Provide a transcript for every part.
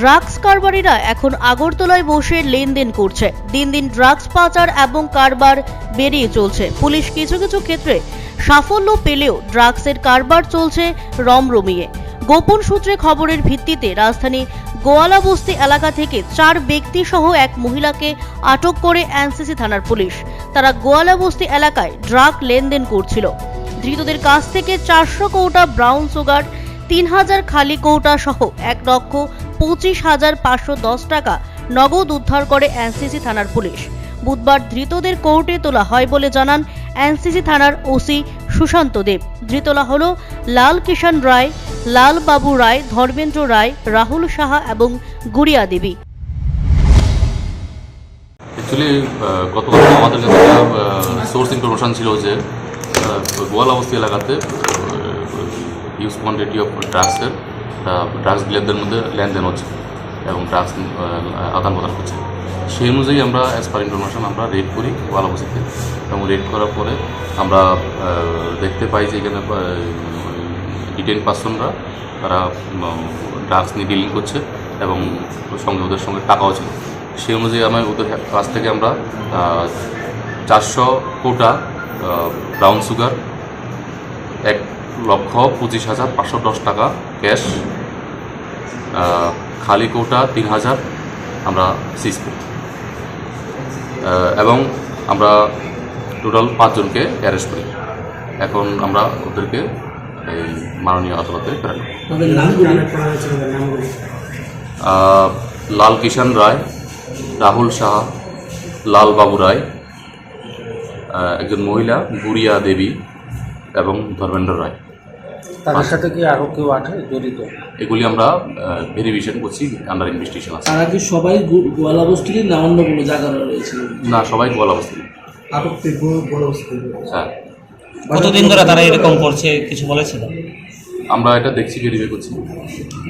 Drugs কারবারিরা এখন আগরতলায় বসে লেনদেন করছে। দিন দিন ড্রাগস পাচার এবং কারবার বেরিয়ে চলছে। পুলিশ কিছু কিছু ক্ষেত্রে সাফল্য পেলেও ড্রাগসের কারবার চলছে রমরমিয়ে। গোপন সূত্রে খবরের ভিত্তিতে রাজধানী গোয়ালা বস্তি এলাকা থেকে চার ব্যক্তি সহ এক মহিলাকে আটক করে এনসিসি থানার পুলিশ। তারা গোয়ালা বস্তি এলাকায় ড্রাগ লেনদেন করছিল। ধৃতদের কাছ থেকে চারশো কৌটা ব্রাউন সুগার, তিন হাজার খালি কৌটা সহ এক লক্ষ পঁচিশ হাজার পাঁচশো দশ টাকা নগদ উদ্ধার করে এনসিসি থানার পুলিশ। বুধবার ধৃতদের কোর্টে তোলা হয় বলে জানান এনসিসি থানার ওসি সুশান্ত দেব। ধৃতলা হল লাল কিষাণ রায় লাল বাবু রায়, ধর্মেন্দ্র রায়, রাহুল সাহা এবং গুড়িয়া দেবী। অ্যাকচুয়ালি গতকাল আমাদের কাছে সোর্স ইনফরমেশন ছিল যে গোয়াল অবস্থি এলাকাতে হিউজ কোয়ান্টিটি অফ ড্রাগসের ড্রাগস ডিলারদের মধ্যে লেনদেন হচ্ছে এবং ড্রাগস আদান প্রদান করছে সেই অনুযায়ী আমরা অ্যাজ পার ইনফরমেশন আমরা রেড করি গোয়াল অবস্থিতে এবং রেড করার পরে আমরা দেখতে পাই যে এখানে ডিটেন পার্সনরা তারা ড্রাগস নিয়ে ডিলিং করছে এবং সঙ্গে ওদের সঙ্গে টাকাও ছিল। সেই অনুযায়ী আমি ওদের কাছ থেকে আমরা চারশো কোটা ব্রাউন সুগার এক লক্ষ পঁচিশ হাজার পাঁচশো দশ টাকা ক্যাশ। খালি কোটা তিন হাজার আমরা সিজ করি। এবং আমরা টোটাল পাঁচজনকে অ্যারেস্ট করি। এখন আমরা ওদেরকে এই মাননীয় আদালতে প্রেরণ লাল কিষাণ রায় রাহুল সাহা লাল বাবু রায় একজন মহিলা গুড়িয়া দেবী এবং ধর্মেন্দ্র রায়। তাদের সাথে কি আরও কেউ আছে জড়িত? এগুলি আমরা ভেরিফিকেশন করছি আন্ডার ইনভেস্টিগেশন আছে। তারা কি সবাই গো- গোয়ালা বস্তির না অন্য কোনো জায়গার রয়েছে? না সবাই গোয়াল অবস্থিত। আটক বড় হ্যাঁ কতদিন ধরে তারা এরকম করছে কিছু বলেছিল? আমরা এটা দেখছি ভেরিফাই করছি।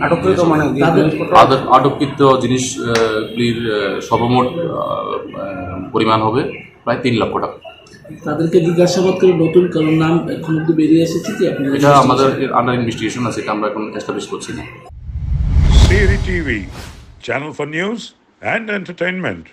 আটককৃত মানে জিনিসপত্র আদর আটককৃত জিনিসগুলির সর্বমোট পরিমাণ হবে প্রায় তিন লক্ষ টাকা। তাদেরকে জিজ্ঞাসাবাদ করে নতুন কারণ নাম এখন অব্দি বেরিয়ে এসেছে কি আপনার এটা আমাদের আন্ডার ইনভেস্টিগেশন আছে এটা আমরা এখন এস্টাবলিশ করছি না সিরি TV channel for news and entertainment.